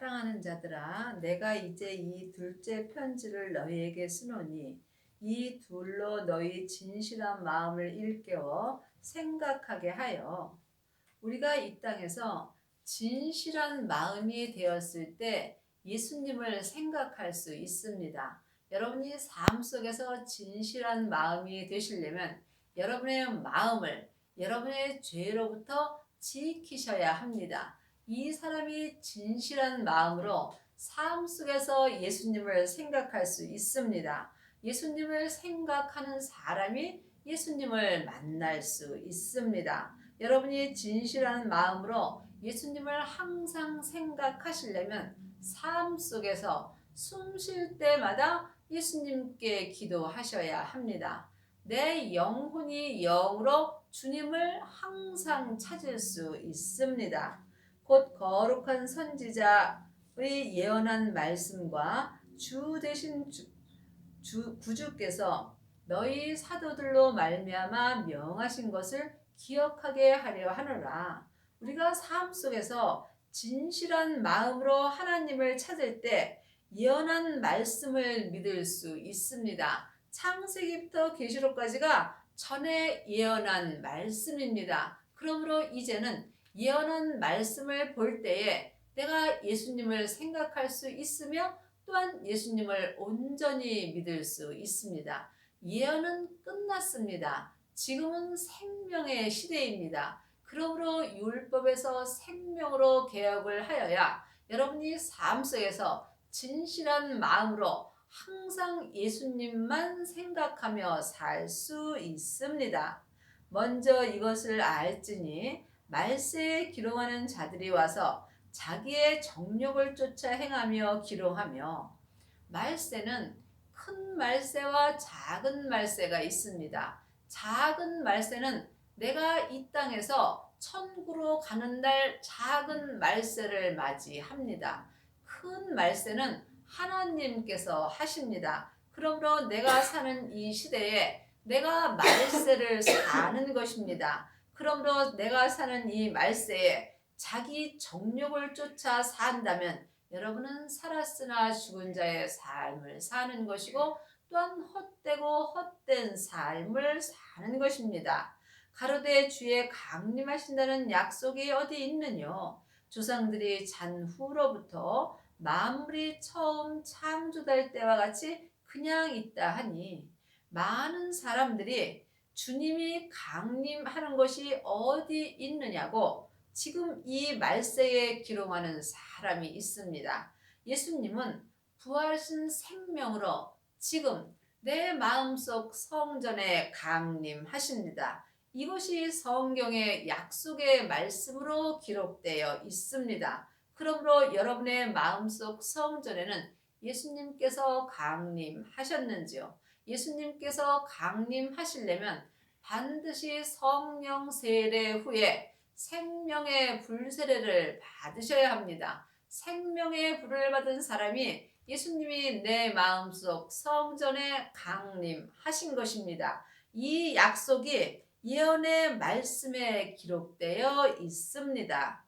사랑하는 자들아, 내가 이제 이 둘째 편지를 너희에게 쓰노니 이 둘로 너희 진실한 마음을 일깨워 생각하게 하여 우리가 이 땅에서 진실한 마음이 되었을 때 예수님을 생각할 수 있습니다. 여러분이 삶 속에서 진실한 마음이 되시려면 여러분의 마음을 여러분의 죄로부터 지키셔야 합니다. 이 사람이 진실한 마음으로 삶 속에서 예수님을 생각할 수 있습니다. 예수님을 생각하는 사람이 예수님을 만날 수 있습니다. 여러분이 진실한 마음으로 예수님을 항상 생각하시려면 삶 속에서 숨 쉴 때마다 예수님께 기도하셔야 합니다. 내 영혼이 영으로 주님을 항상 찾을 수 있습니다. 곧 거룩한 선지자의 예언한 말씀과 주 대신 주, 주 구주께서 너희 사도들로 말미암아 명하신 것을 기억하게 하려 하노라. 우리가 삶 속에서 진실한 마음으로 하나님을 찾을 때 예언한 말씀을 믿을 수 있습니다. 창세기부터 계시록까지가 전에 예언한 말씀입니다. 그러므로 이제는 예언한 말씀을 볼 때에 내가 예수님을 생각할 수 있으며 또한 예수님을 온전히 믿을 수 있습니다. 예언은 끝났습니다. 지금은 생명의 시대입니다. 그러므로 율법에서 생명으로 개혁을 하여야 여러분이 삶 속에서 진실한 마음으로 항상 예수님만 생각하며 살 수 있습니다. 먼저 이것을 알지니 말세에 기롱하는 자들이 와서 자기의 정욕을 쫓아 행하며 기롱하며 말세는 큰 말세와 작은 말세가 있습니다. 작은 말세는 내가 이 땅에서 천국으로 가는 날 작은 말세를 맞이합니다. 큰 말세는 하나님께서 하십니다. 그러므로 내가 사는 이 시대에 내가 말세를 사는 것입니다. 그러므로 내가 사는 이 말세에 자기 정욕을 쫓아 산다면 여러분은 살았으나 죽은 자의 삶을 사는 것이고 또한 헛되고 헛된 삶을 사는 것입니다. 가로되 주의 강림하신다는 약속이 어디 있느냐? 조상들이 잔 후로부터 만물이 처음 창조될 때와 같이 그냥 있다 하니 많은 사람들이 주님이 강림하는 것이 어디 있느냐고 지금 이 말세에 기록하는 사람이 있습니다. 예수님은 부활신 생명으로 지금 내 마음속 성전에 강림하십니다. 이것이 성경의 약속의 말씀으로 기록되어 있습니다. 그러므로 여러분의 마음속 성전에는 예수님께서 강림하셨는지요? 예수님께서 강림하시려면 반드시 성령 세례 후에 생명의 불 세례를 받으셔야 합니다. 생명의 불을 받은 사람이 예수님이 내 마음속 성전에 강림하신 것입니다. 이 약속이 예언의 말씀에 기록되어 있습니다.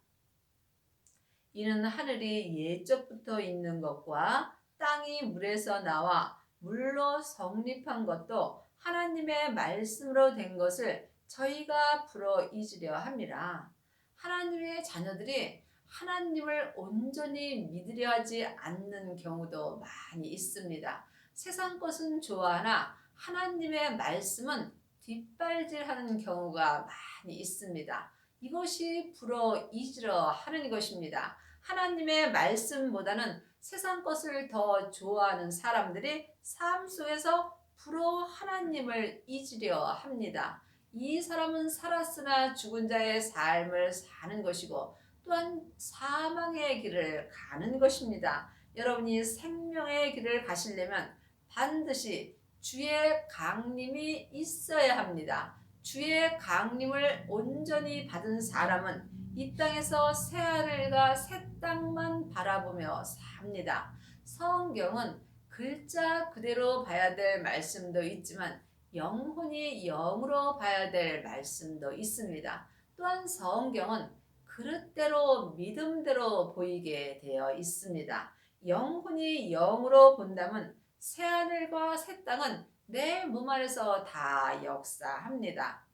이는 하늘이 예적부터 있는 것과 땅이 물에서 나와 물로 성립한 것도 하나님의 말씀으로 된 것을 저희가 불어 잊으려 함이라. 하나님의 자녀들이 하나님을 온전히 믿으려 하지 않는 경우도 많이 있습니다. 세상 것은 좋아하나 하나님의 말씀은 뒷발질하는 경우가 많이 있습니다. 이것이 불어 잊으려 하는 것입니다. 하나님의 말씀보다는 세상 것을 더 좋아하는 사람들이 삶 속에서 불어 하나님을 잊으려 합니다. 이 사람은 살았으나 죽은 자의 삶을 사는 것이고 또한 사망의 길을 가는 것입니다. 여러분이 생명의 길을 가시려면 반드시 주의 강림이 있어야 합니다. 주의 강림을 온전히 받은 사람은 이 땅에서 새 하늘과 새 땅만 바라보며 삽니다. 성경은 글자 그대로 봐야 될 말씀도 있지만 영혼이 영으로 봐야 될 말씀도 있습니다. 또한 성경은 그릇대로 믿음대로 보이게 되어 있습니다. 영혼이 영으로 본다면 새 하늘과 새 땅은 내 몸 안에서 다 역사합니다.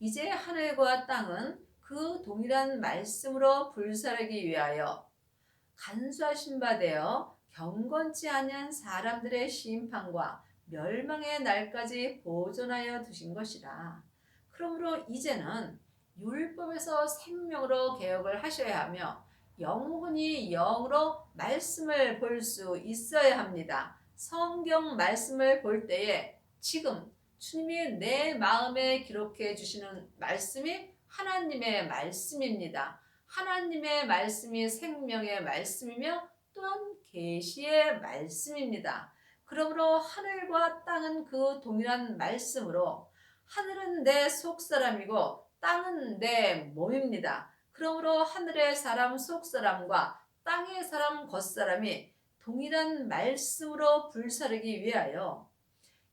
이제 하늘과 땅은 그 동일한 말씀으로 불사르기 위하여 간수하신 바 되어 경건치 아니한 사람들의 심판과 멸망의 날까지 보존하여 두신 것이라. 그러므로 이제는 율법에서 생명으로 개혁을 하셔야 하며 영혼이 영으로 말씀을 볼 수 있어야 합니다. 성경 말씀을 볼 때에 지금 주님이 내 마음에 기록해 주시는 말씀이 하나님의 말씀입니다. 하나님의 말씀이 생명의 말씀이며 또한 계시의 말씀입니다. 그러므로 하늘과 땅은 그 동일한 말씀으로 하늘은 내 속사람이고 땅은 내 몸입니다. 그러므로 하늘의 사람 속사람과 땅의 사람 겉사람이 동일한 말씀으로 불사르기 위하여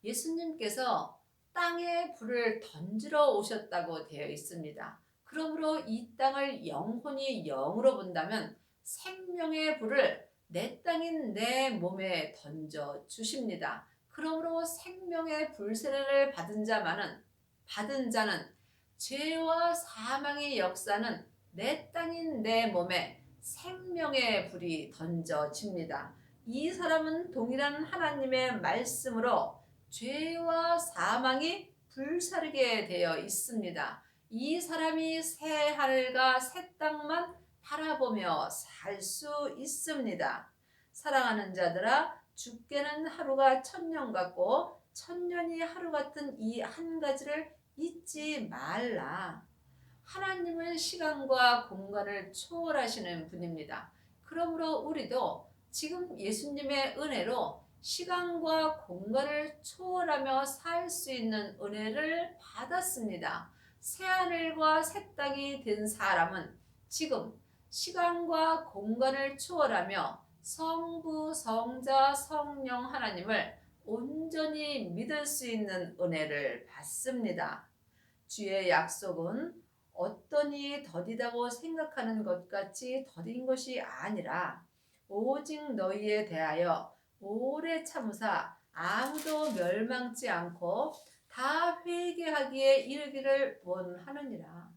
예수님께서 땅에 불을 던지러 오셨다고 되어 있습니다. 그러므로 이 땅을 영혼이 영으로 본다면 생명의 불을 내 땅인 내 몸에 던져 주십니다. 그러므로 생명의 불세례를 받은 자만은 받은 자는 죄와 사망의 역사는 내 땅인 내 몸에 생명의 불이 던져집니다. 이 사람은 동일한 하나님의 말씀으로 죄와 사망이 불사르게 되어 있습니다. 이 사람이 새 하늘과 새 땅만 바라보며 살 수 있습니다. 사랑하는 자들아, 죽게는 하루가 천년 같고 천년이 하루 같은 이 한 가지를 잊지 말라. 하나님은 시간과 공간을 초월하시는 분입니다. 그러므로 우리도 지금 예수님의 은혜로 시간과 공간을 초월하며 살 수 있는 은혜를 받았습니다. 새하늘과 새 땅이 된 사람은 지금 시간과 공간을 초월하며 성부, 성자, 성령 하나님을 온전히 믿을 수 있는 은혜를 받습니다. 주의 약속은 어떠니 더디다고 생각하는 것 같이 더딘 것이 아니라 오직 너희에 대하여 오래 참으사 아무도 멸망치 않고 다 회개하기에 이르기를 원하느니라.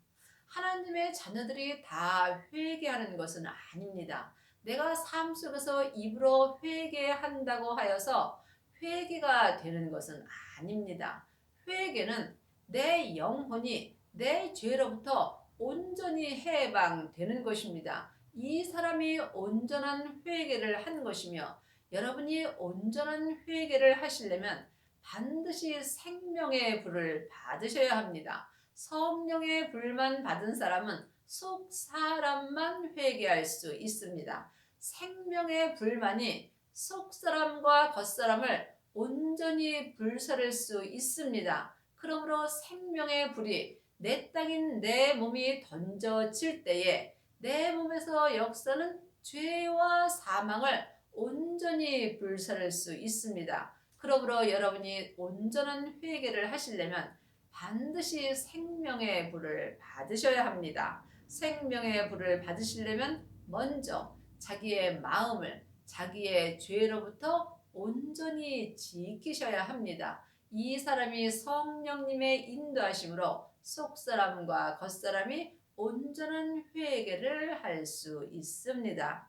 하나님의 자녀들이 다 회개하는 것은 아닙니다. 내가 삶 속에서 입으로 회개한다고 하여서 회개가 되는 것은 아닙니다. 회개는 내 영혼이 내 죄로부터 온전히 해방되는 것입니다. 이 사람이 온전한 회개를 한 것이며 여러분이 온전한 회개를 하시려면 반드시 생명의 불을 받으셔야 합니다. 성령의 불만 받은 사람은 속 사람만 회개할 수 있습니다. 생명의 불만이 속 사람과 겉 사람을 온전히 불사를 수 있습니다. 그러므로 생명의 불이 내 땅인 내 몸이 던져질 때에 내 몸에서 역사는 죄와 사망을 온전히 불사를 수 있습니다. 그러므로 여러분이 온전한 회개를 하시려면 반드시 생명의 불을 받으셔야 합니다. 생명의 불을 받으시려면 먼저 자기의 마음을 자기의 죄로부터 온전히 지키셔야 합니다. 이 사람이 성령님의 인도하심으로 속사람과 겉사람이 온전한 회개를 할 수 있습니다.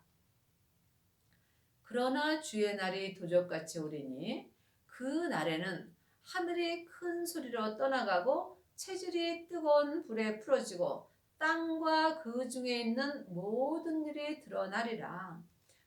그러나 주의 날이 도적같이 오리니 그 날에는 하늘이 큰 소리로 떠나가고 체질이 뜨거운 불에 풀어지고 땅과 그 중에 있는 모든 일이 드러나리라.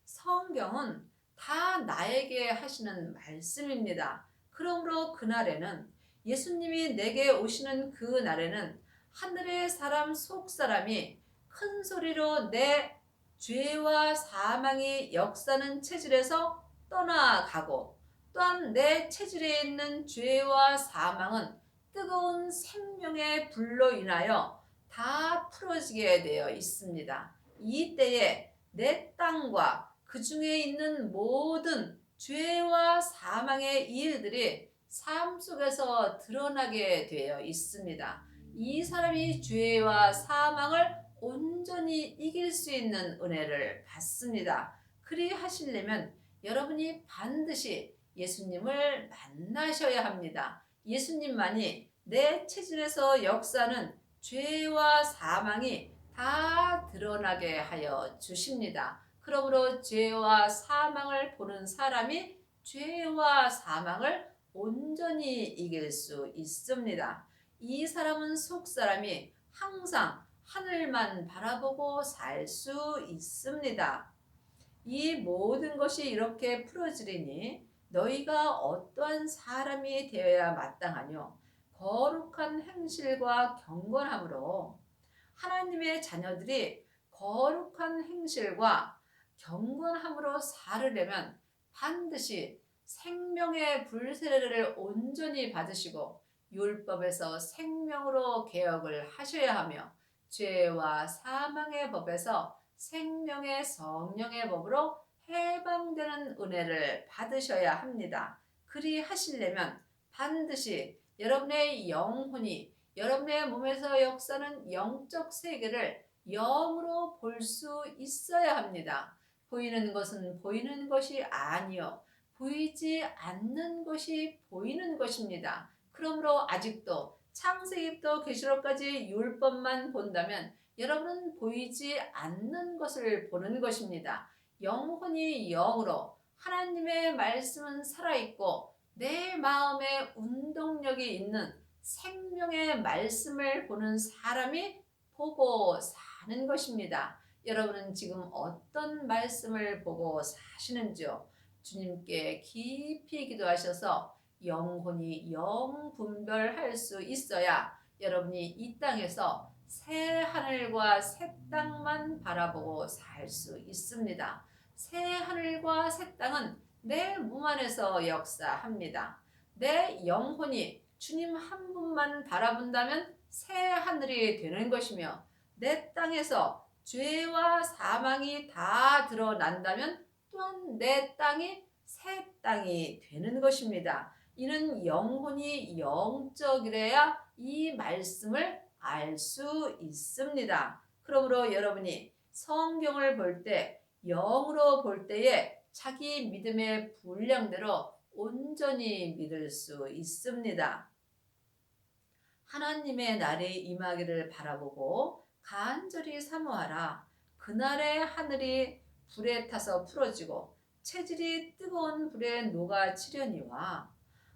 성경은 다 나에게 하시는 말씀입니다. 그러므로 그날에는 예수님이 내게 오시는 그 날에는 하늘의 사람 속 사람이 큰 소리로 내 죄와 사망의 역사는 체질에서 떠나가고 또한 내 체질에 있는 죄와 사망은 뜨거운 생명의 불로 인하여 다 풀어지게 되어 있습니다. 이때에 내 땅과 그 중에 있는 모든 죄와 사망의 일들이 삶 속에서 드러나게 되어 있습니다. 이 사람이 죄와 사망을 온전히 이길 수 있는 은혜를 받습니다. 그리 하시려면 여러분이 반드시 예수님을 만나셔야 합니다. 예수님만이 내 체질에서 역사는 죄와 사망이 다 드러나게 하여 주십니다. 그러므로 죄와 사망을 보는 사람이 죄와 사망을 온전히 이길 수 있습니다. 이 사람은 속 사람이 항상 하늘만 바라보고 살 수 있습니다. 이 모든 것이 이렇게 풀어지리니 너희가 어떠한 사람이 되어야 마땅하뇨? 거룩한 행실과 경건함으로 하나님의 자녀들이 거룩한 행실과 경건함으로 살으려면 반드시 생명의 불세례를 온전히 받으시고 율법에서 생명으로 개혁을 하셔야 하며 죄와 사망의 법에서 생명의 성령의 법으로 해방되는 은혜를 받으셔야 합니다. 그리 하시려면 반드시 여러분의 영혼이 여러분의 몸에서 역사는 영적 세계를 영으로 볼 수 있어야 합니다. 보이는 것은 보이는 것이 아니요. 보이지 않는 것이 보이는 것입니다. 그러므로 아직도 창세기부터 계시록까지 율법만 본다면 여러분은 보이지 않는 것을 보는 것입니다. 영혼이 영으로 하나님의 말씀은 살아있고 내 마음에 운동력이 있는 생명의 말씀을 보는 사람이 보고 사는 것입니다. 여러분은 지금 어떤 말씀을 보고 사시는지요? 주님께 깊이 기도하셔서 영혼이 영 분별할 수 있어야 여러분이 이 땅에서 새 하늘과 새 땅만 바라보고 살 수 있습니다. 새 하늘과 새 땅은 내 몸 안에서 역사합니다. 내 영혼이 주님 한 분만 바라본다면 새 하늘이 되는 것이며 내 땅에서 죄와 사망이 다 드러난다면 또한 내 땅이 새 땅이 되는 것입니다. 이는 영혼이 영적이래야 이 말씀을 알 수 있습니다. 그러므로 여러분이 성경을 볼 때 영으로 볼 때에 자기 믿음의 분량대로 온전히 믿을 수 있습니다. 하나님의 날이 임하기를 바라보고 간절히 사모하라. 그날의 하늘이 불에 타서 풀어지고 체질이 뜨거운 불에 녹아지려니와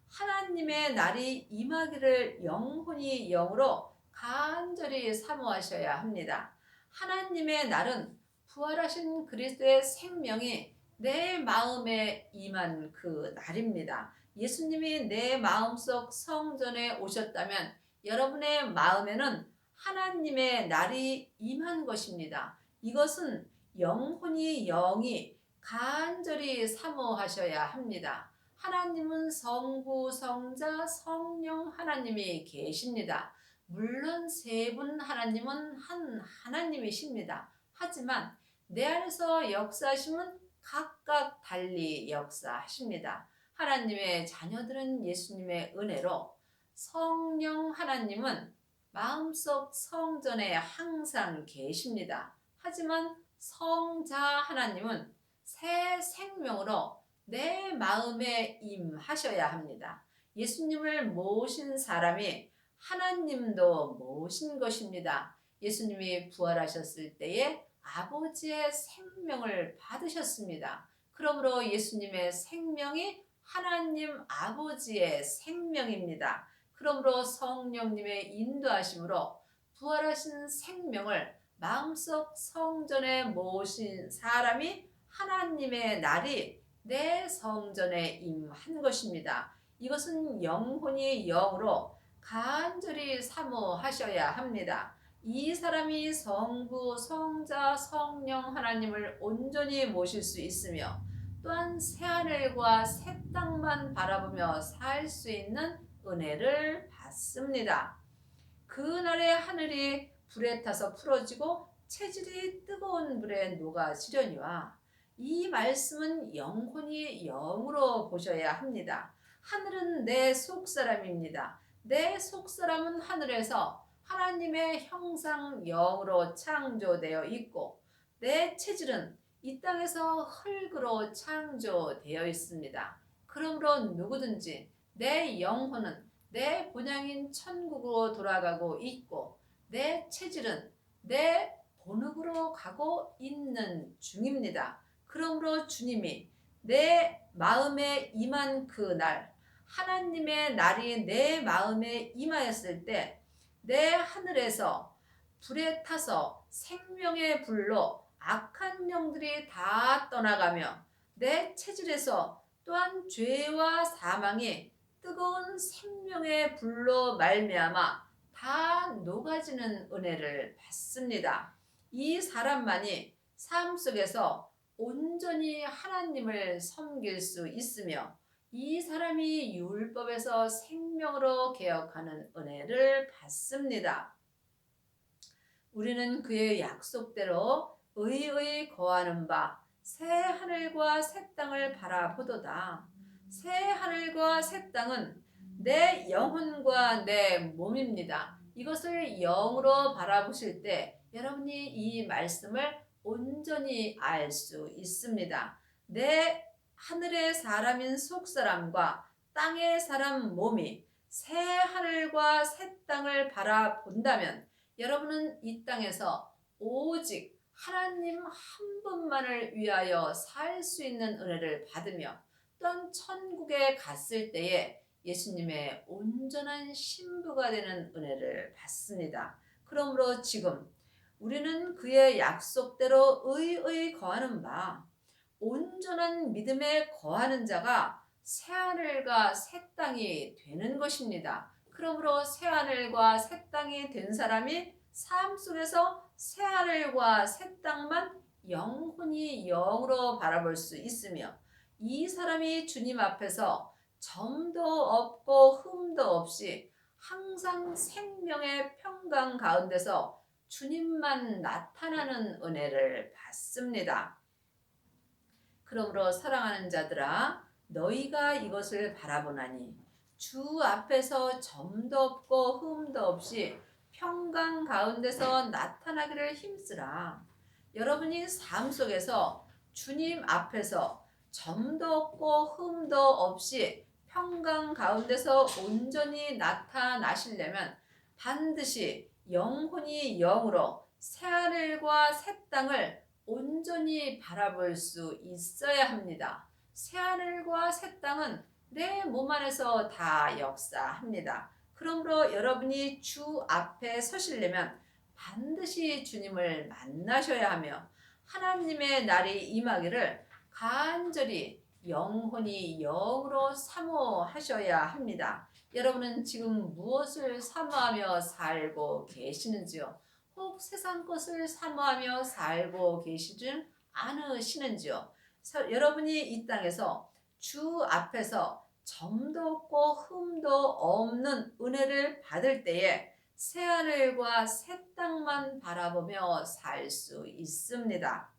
하나님의 날이 임하기를 영혼이 영으로 간절히 사모하셔야 합니다. 하나님의 날은 부활하신 그리스도의 생명이 내 마음에 임한 그 날입니다. 예수님이 내 마음속 성전에 오셨다면 여러분의 마음에는 하나님의 날이 임한 것입니다. 이것은 영혼이 영이 간절히 사모하셔야 합니다. 하나님은 성부, 성자, 성령 하나님이 계십니다. 물론 세 분 하나님은 한 하나님이십니다. 하지만 내 안에서 역사하심은 각각 달리 역사하십니다. 하나님의 자녀들은 예수님의 은혜로 성령 하나님은 마음속 성전에 항상 계십니다. 하지만 성자 하나님은 새 생명으로 내 마음에 임하셔야 합니다. 예수님을 모신 사람이 하나님도 모신 것입니다. 예수님이 부활하셨을 때에 아버지의 생명을 받으셨습니다. 그러므로 예수님의 생명이 하나님 아버지의 생명입니다. 그러므로 성령님의 인도하심으로 부활하신 생명을 마음속 성전에 모신 사람이 하나님의 날이 내 성전에 임한 것입니다. 이것은 영혼이 영으로 간절히 사모하셔야 합니다. 이 사람이 성부, 성자, 성령 하나님을 온전히 모실 수 있으며 또한 새하늘과 새 땅만 바라보며 살 수 있는 은혜를 받습니다. 그날의 하늘이 불에 타서 풀어지고 체질이 뜨거운 불에 녹아 지려니와 이 말씀은 영혼이 영으로 보셔야 합니다. 하늘은 내 속사람입니다. 내 속사람은 하늘에서 하나님의 형상 영으로 창조되어 있고 내 체질은 이 땅에서 흙으로 창조되어 있습니다. 그러므로 누구든지 내 영혼은 내 본향인 천국으로 돌아가고 있고 내 체질은 내 본흙으로 가고 있는 중입니다. 그러므로 주님이 내 마음에 임한 그 날, 하나님의 날이 내 마음에 임하였을 때 내 하늘에서 불에 타서 생명의 불로 악한 영들이 다 떠나가며 내 체질에서 또한 죄와 사망이 뜨거운 생명의 불로 말미암아 다 녹아지는 은혜를 받습니다. 이 사람만이 삶 속에서 온전히 하나님을 섬길 수 있으며 이 사람이 율법에서 생명으로 개혁하는 은혜를 받습니다. 우리는 그의 약속대로 의의 거하는 바 새 하늘과 새 땅을 바라보도다. 새 하늘과 새 땅은 내 영혼과 내 몸입니다. 이것을 영으로 바라보실 때 여러분이 이 말씀을 온전히 알 수 있습니다. 내 하늘의 사람인 속 사람과 땅의 사람 몸이 새 하늘과 새 땅을 바라본다면 여러분은 이 땅에서 오직 하나님 한 분만을 위하여 살 수 있는 은혜를 받으며 또한 천국에 갔을 때에 예수님의 온전한 신부가 되는 은혜를 받습니다. 그러므로 지금 우리는 그의 약속대로 의의 거하는 바 온전한 믿음에 거하는 자가 새하늘과 새 땅이 되는 것입니다. 그러므로 새하늘과 새 땅이 된 사람이 삶 속에서 새하늘과 새 땅만 영혼이 영으로 바라볼 수 있으며 이 사람이 주님 앞에서 점도 없고 흠도 없이 항상 생명의 평강 가운데서 주님만 나타나는 은혜를 받습니다. 그러므로 사랑하는 자들아 너희가 이것을 바라보나니 주 앞에서 점도 없고 흠도 없이 평강 가운데서 나타나기를 힘쓰라. 여러분이 삶 속에서 주님 앞에서 점도 없고 흠도 없이 평강 가운데서 온전히 나타나시려면 반드시 영혼이 영으로 새 하늘과 새 땅을 온전히 바라볼 수 있어야 합니다. 새하늘과 새 땅은 내 몸 안에서 다 역사합니다. 그러므로 여러분이 주 앞에 서시려면 반드시 주님을 만나셔야 하며 하나님의 날이 임하기를 간절히 영혼이 영으로 사모하셔야 합니다. 여러분은 지금 무엇을 사모하며 살고 계시는지요? 혹 세상 것을 사모하며 살고 계시진 않으시는지요? 여러분이 이 땅에서 주 앞에서 점도 없고 흠도 없는 은혜를 받을 때에 새 하늘과 새 땅만 바라보며 살 수 있습니다.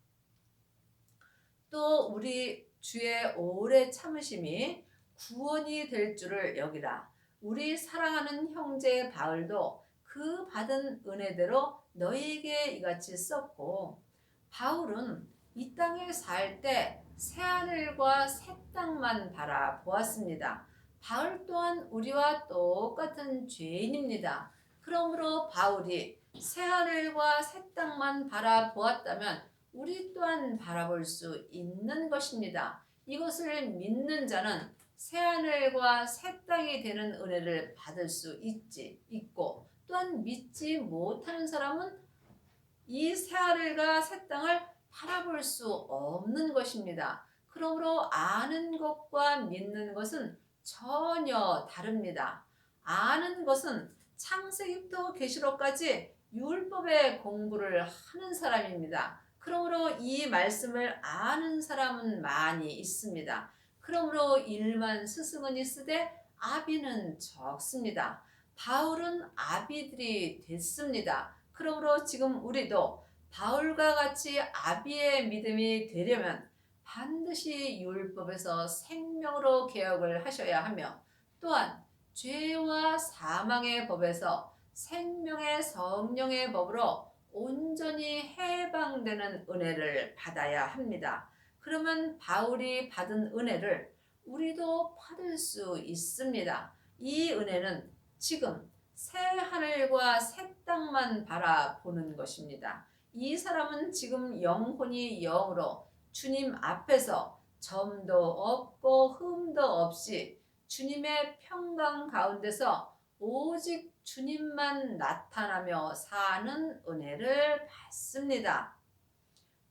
또 우리 주의 오래 참으심이 구원이 될 줄을 여기라. 우리 사랑하는 형제 바울도 그 받은 은혜대로 너희에게 이같이 썼고 바울은 이 땅에 살 때 새하늘과 새 땅만 바라보았습니다. 바울 또한 우리와 똑같은 죄인입니다. 그러므로 바울이 새하늘과 새 땅만 바라보았다면 우리 또한 바라볼 수 있는 것입니다. 이것을 믿는 자는 새하늘과 새 땅이 되는 은혜를 받을 수 있지 있고 믿지 못하는 사람은 이 새 하늘과 새 땅을 바라볼 수 없는 것입니다. 그러므로 아는 것과 믿는 것은 전혀 다릅니다. 아는 것은 창세기부터 계시록까지 율법의 공부를 하는 사람입니다. 그러므로 이 말씀을 아는 사람은 많이 있습니다. 그러므로 일만 스승은 있으되 아비는 적습니다. 바울은 아비들이 됐습니다. 그러므로 지금 우리도 바울과 같이 아비의 믿음이 되려면 반드시 율법에서 생명으로 개혁을 하셔야 하며 또한 죄와 사망의 법에서 생명의 성령의 법으로 온전히 해방되는 은혜를 받아야 합니다. 그러면 바울이 받은 은혜를 우리도 받을 수 있습니다. 이 은혜는 지금 새 하늘과 새 땅만 바라보는 것입니다. 이 사람은 지금 영혼이 영으로 주님 앞에서 점도 없고 흠도 없이 주님의 평강 가운데서 오직 주님만 나타나며 사는 은혜를 받습니다.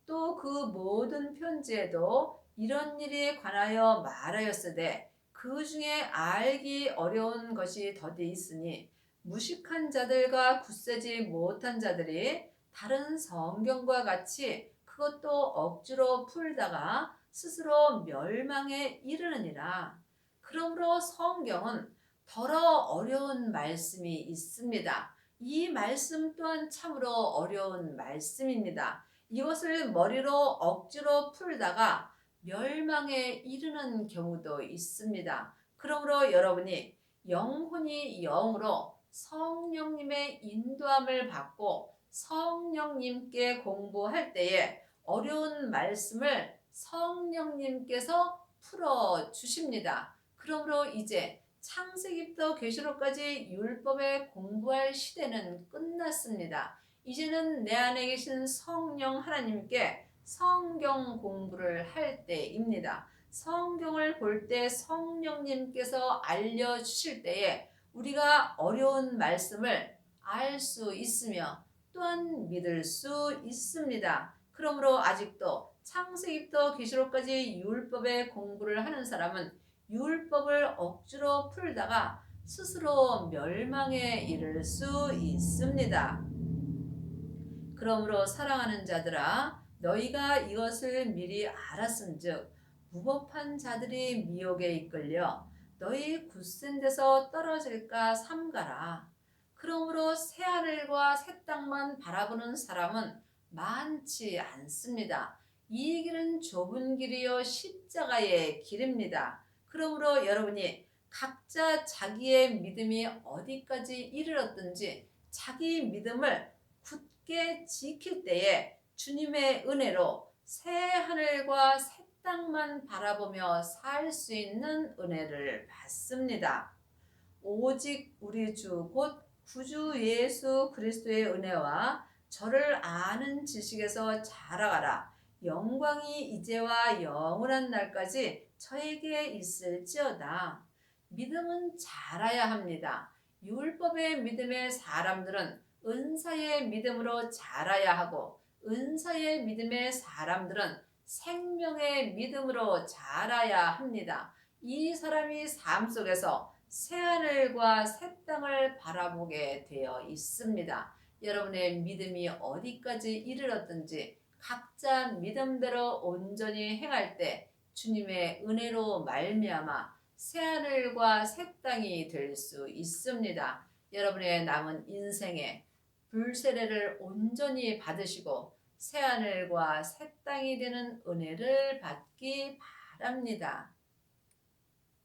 또 그 모든 편지에도 이런 일에 관하여 말하였으되 그 중에 알기 어려운 것이 더디 있으니 무식한 자들과 굳세지 못한 자들이 다른 성경과 같이 그것도 억지로 풀다가 스스로 멸망에 이르느니라. 그러므로 성경은 더러 어려운 말씀이 있습니다. 이 말씀 또한 참으로 어려운 말씀입니다. 이것을 머리로 억지로 풀다가 멸망에 이르는 경우도 있습니다. 그러므로 여러분이 영혼이 영으로 성령님의 인도함을 받고 성령님께 공부할 때에 어려운 말씀을 성령님께서 풀어 주십니다. 그러므로 이제 창세기부터 계시록까지 율법에 공부할 시대는 끝났습니다. 이제는 내 안에 계신 성령 하나님께 성경 공부를 할 때입니다. 성경을 볼 때 성령님께서 알려주실 때에 우리가 어려운 말씀을 알 수 있으며 또한 믿을 수 있습니다. 그러므로 아직도 창세기부터 계시록까지 율법의 공부를 하는 사람은 율법을 억지로 풀다가 스스로 멸망에 이를 수 있습니다. 그러므로 사랑하는 자들아 너희가 이것을 미리 알았은즉 무법한 자들이 미혹에 이끌려 너희 굳센 데서 떨어질까 삼가라. 그러므로 새 하늘과 새 땅만 바라보는 사람은 많지 않습니다. 이 길은 좁은 길이요 십자가의 길입니다. 그러므로 여러분이 각자 자기의 믿음이 어디까지 이르렀든지 자기 믿음을 굳게 지킬 때에 주님의 은혜로 새 하늘과 새 땅만 바라보며 살 수 있는 은혜를 받습니다. 오직 우리 주 곧 구주 예수 그리스도의 은혜와 저를 아는 지식에서 자라가라. 영광이 이제와 영원한 날까지 저에게 있을지어다. 믿음은 자라야 합니다. 율법의 믿음의 사람들은 은사의 믿음으로 자라야 하고 은사의 믿음의 사람들은 생명의 믿음으로 자라야 합니다. 이 사람이 삶 속에서 새하늘과 새 땅을 바라보게 되어 있습니다. 여러분의 믿음이 어디까지 이르렀든지 각자 믿음대로 온전히 행할 때 주님의 은혜로 말미암아 새하늘과 새 땅이 될 수 있습니다. 여러분의 남은 인생에 불세례를 온전히 받으시고 새하늘과 새 땅이 되는 은혜를 받기 바랍니다.